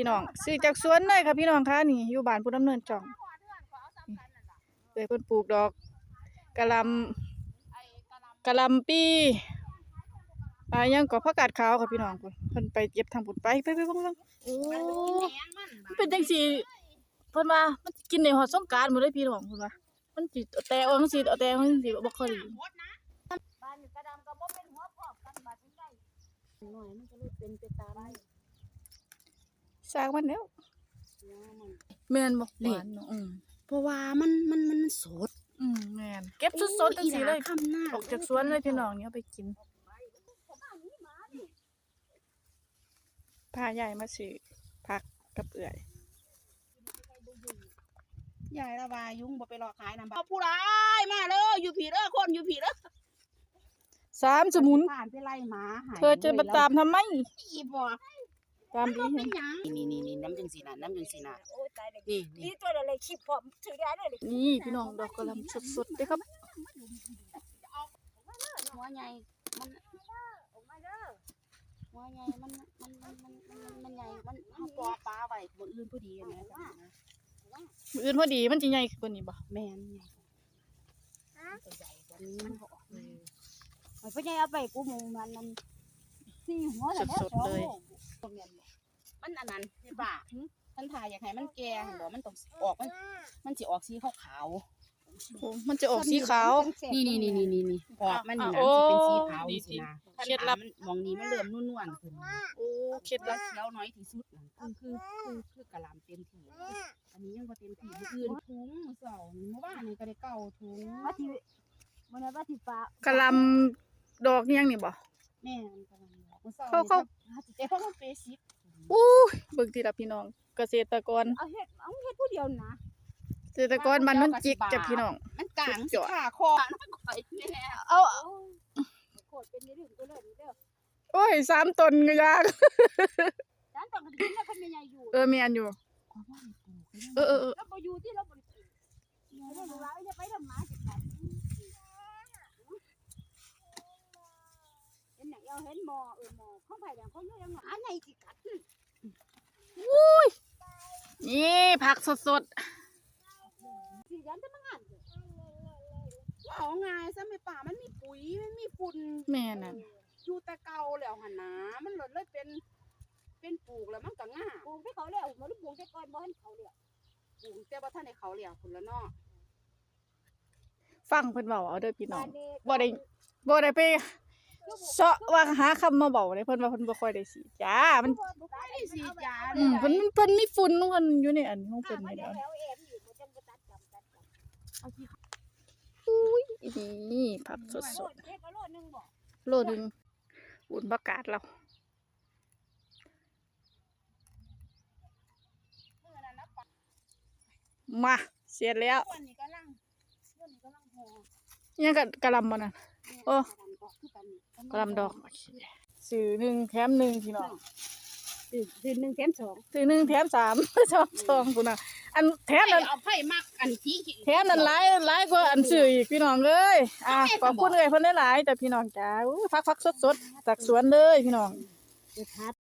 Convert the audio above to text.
พี่น้องซื้อจากสวนเลยค่ะพี่น้องคะนี่อยู่บ้านผู้ดำเนินจ่องเอ้ยเพิ่นปลูกดอกกะหล่ำกะหล่ำปีอ่ายังก็ผักกาดขาวค่ะพี่น้องพุ่นเพิ่นไปเก็บทางพุ่นไปไปไปเบิ่งๆโอ้มันเป็นจังซี่เพิ่นว่ามันสิกินในฮอดสงกรานต์หมดเลยพี่น้องเพิ่นว่ามันสิเอาแต่เอาจังซี่เอาแต่เอาจังซี่บ่ค่อยดีบ้านกระดำก็บ่เป็นหัวพอกกันบาดนี้ได้หน่อยมันก็เลยเป็นไปตาม สร้างมันแล้วเนาะมันแม่นบ่หวานเนาะอืมเพราะว่ามันมันมันสดอืมแม่นเก็บสดๆจังซี่เลยคำหน้าออกจากสวนเลยพี่น้องเนี่ยเอาไปกินพาใหญ่มาซื้อผักกับเอื่อยยายระบายยุงบ่ไปรอขายนำบ่ผู้ร้ายมาเด้ออยู่ผีเด้อคนอยู่ผีเด้อสามสมุนผ่านไปไล่หมาหายเธอจะมาตามทำไมอีบ่ ตามดีเป็นหยังนี่นี่นี่น้ำจังสีน่ะน้ำจังสีน่ะโอ้ยตายเลยนี่นี่นี่ตัวอะไรคลิปผมถือได้เลยนี่พี่น้องดอกกระหลำสดๆเด้อครับหัวใหญ่มันออกมาเด้อหัวใหญ่มันมันมันมันมันมันใหญ่มันเฮาปอปลาไว้บ่อื่นพอดีนะจ๊ะมื้ออื่นพอดีมันสิใหญ่กว่านี้บ่แม่นใหญ่ตัวใหญ่กว่านี้มันก็ออกเลยมันพ่อใหญ่เอาไปกูมงมันมัน สี่หัวแล้วแม่สองโลกมันอันนั้นใช่ป่ะมันถ่ายอยากให้มันแก่เห็นบ่มันต้องออกมันมันสิออกสีขาวโอ้มันจะออกสีขาว ๆนี่นี่นี่นี่นี่นี่ออกมันนี่นะโอ้สิเป็นสีขาวสินะเคล็ดลับ มันมองนี้มันเริ่มนุ่นๆขึ้นโอ้เคล็ดแล้ลัวบเขียวน้อยที่สุดนั่นคือคือคือคือกะหล่ำเต็มที่อันนี้ยังบ่เต็มที่มื้ออื่นถุงมื้อเสาร์เมื่อวานนี่ก็ได้เก้าถุงว่าที่มันว่าที่ฟ้ากระหลำดอกนี่ยังนี่บ่แม่นกะหล่ำดอกมื้อ เสาร์เขาเขาแต่เขาก็เปซิกอู้ยเบิ่งทีละพี่น้อง เกษตรกร เอาเฮ็ดเอาเฮ็ดผู้เดียวนะ เกษตรกรบ้านนนจิกจ้ะพี่น้อง มันกลางสุสิดยอดขาคอนะข่อยแม่เอาโคตรเป็นในเรื่องก็เลยเด้อโอ้ยสามตนก็ยากด้านต้องกันกินแล้วคันใหญ่อยู่ เออแม่นอยู่ เออเออเออแล้วบ่อยู่ที่เราบ่ได้กินเนี่ยลูกหลานจะไปทำหมาสิครับ เห็นหยังเอาเห็นหมอเออหมอเขาไปแล้วเขาเยอะยังอันไหนสิกัดอุ้ยนี่ผักสดสิยันจะมางานเอาไงซะแม่ป่ามันมีปุ๋ยมันมีฝุ่นแม่น่ะอยู่แต่เก่าแล้วหันนะมันเลยเลยเป็น เป็นปลูกแล้วมันก็ง่าปลูกให้เขาแล้วบ่ได้ปลูกแต่ก่อนบ่ให้เขาแล้วปลูกแต่ว่าท่านในเขาแล้วพุ่นละนาะฟังเพิ่นเว้าเอาเด้อพี่น้องบ้านนี้บ่ได้บ่ได้ไป เสาะว่าหาคำมาเว้าเด้เพิ่นว่าเพิ่นบ่ค่อยได้สีดยามันได้สีดยาอืมเพิ่นเพิ่นมีฝุ่นของเพิ่นอยู่ในอันของเพิ่นเขานี่เดี๋ยวแหล้วแล้วเอ็มอยู่บ่จังบ่ตัดจำตัดจำเอาที่อุ้ยนี่ผักสโลดดเฮ็ดก็โลดนึงบ่ๆโลหนึงอุ่นประกาศเราเมื่อนั้นนะป่ามาเสร็จแล้วส่วนนี้กำลังส่วนนี้กำลังห่อยังกะกะหลำบ่นั่นโอ้กระหลำด อกคือกันนี่กะหลำดอกโอเคซื้อหนึ่งแถมหนึ่งพี่น้องซื้อซื้อหนึ่งแถมสองซื้อหนึ่งแถมสามสองสองพุ่นน่ะอันแถมนั้นเอาไผ่มักอันที่แถมนั้นหลายหลายกว่าอันซื้ออีกพี่น้องเอ้ยอะขอบคุณเอ้ยเพิ่นหลายๆแต่พี่น้องจ้าอู้ผักผักสดๆจากสวนเลยพี่น้องเดี๋ยวทัด